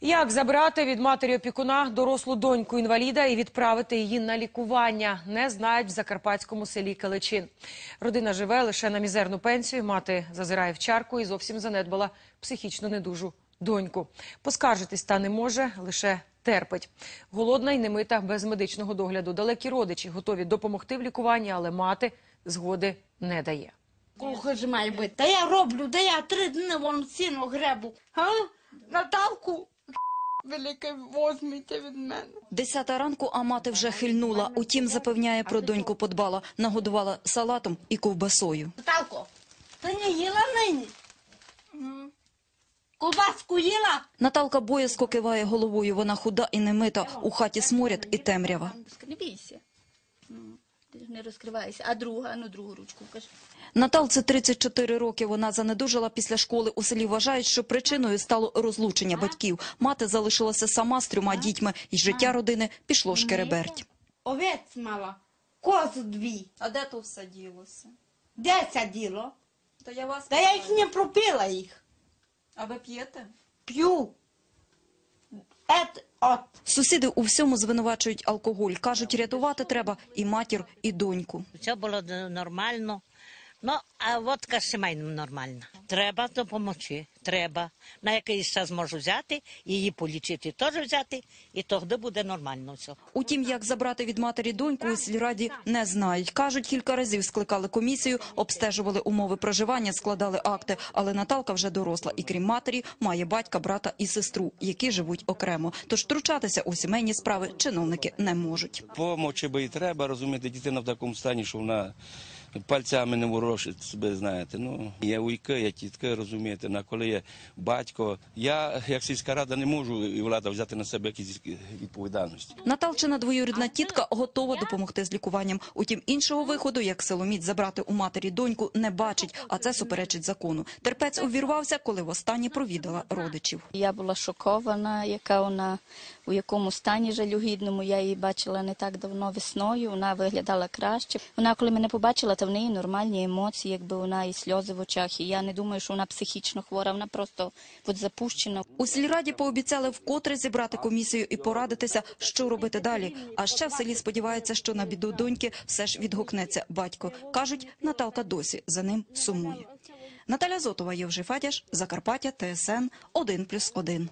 Як забрати від матері опікуна дорослу доньку інваліда і відправити її на лікування, не знають в закарпатському селі Каличин. Родина живе лише на мізерну пенсію. Мати зазирає в чарку і зовсім занедбала психічно недужу доньку. Поскаржитись та не може, лише терпить. Голодна й немита без медичного догляду. Далекі родичі готові допомогти в лікуванні, але мати згоди не дає. Кого ж має бути? Та я роблю, да я три дні вон сіно гребу. А? Велике возьміть від мене. Десята ранку, а мати вже хильнула. Утім, запевняє, про доньку подбала. Нагодувала салатом і ковбасою. Наталко, ти не їла нині? Ковбаску їла? Наталка боязко киває головою. Вона худа і немита. У хаті сморяд і темрява. Не бійся. Ти ж не розкривайся. А друга, ну другу ручку кажи. Наталці 34 роки. Вона занедужала після школи. У селі вважають, що причиною стало розлучення батьків. Мати залишилася сама з трьома дітьми, і життя родини пішло шкереберть. Овець мала, козу дві. А де то все ділося? Де це діло? То я вас Та я їх не пропила їх. А ви п'єте? П'ю. Сусіди у всьому звинувачують алкоголь. Кажуть, рятувати треба і матір, і доньку. Все було нормально. Ну, а водка ще має нормальна. Треба допомогти. Треба. На якийсь час можу взяти, її полічити теж взяти, і тоді буде нормально все. Утім, як забрати від матері доньку у сільраді не знають. Кажуть, кілька разів скликали комісію, обстежували умови проживання, складали акти. Але Наталка вже доросла і крім матері має батька, брата і сестру, які живуть окремо. Тож втручатися у сімейні справи чиновники не можуть. Помочі би і треба, розумієте, дитина в такому стані, що вона пальцями не ворушить себе, знаєте. Ну, є уйки, є тітки, розумієте, на коли є батько. Я, як сільська рада, не можу і влада взяти на себе якісь відповідальності. Наталчина двоюрідна тітка готова допомогти з лікуванням. Утім, іншого виходу, як силоміць забрати у матері доньку, не бачить, а це суперечить закону. Терпець увірвався, коли востаннє провідала родичів. Я була шокована, яка вона у якому стані жалюгідному. Я її бачила не так давно весною. Вона виглядала краще. Вона, коли мене побачила, то в неї нормальні емоції, якби вона і сльози в очах. І я не думаю, що вона психічно хвора. Вона просто от запущена. У сільраді пообіцяли вкотре зібрати комісію і порадитися, що робити далі. А ще в селі сподіваються, що на біду доньки все ж відгукнеться батько. Кажуть, Наталка досі за ним сумує. Наталя Зотова, Євжи Фадяш, Закарпаття, ТСН 1+,1.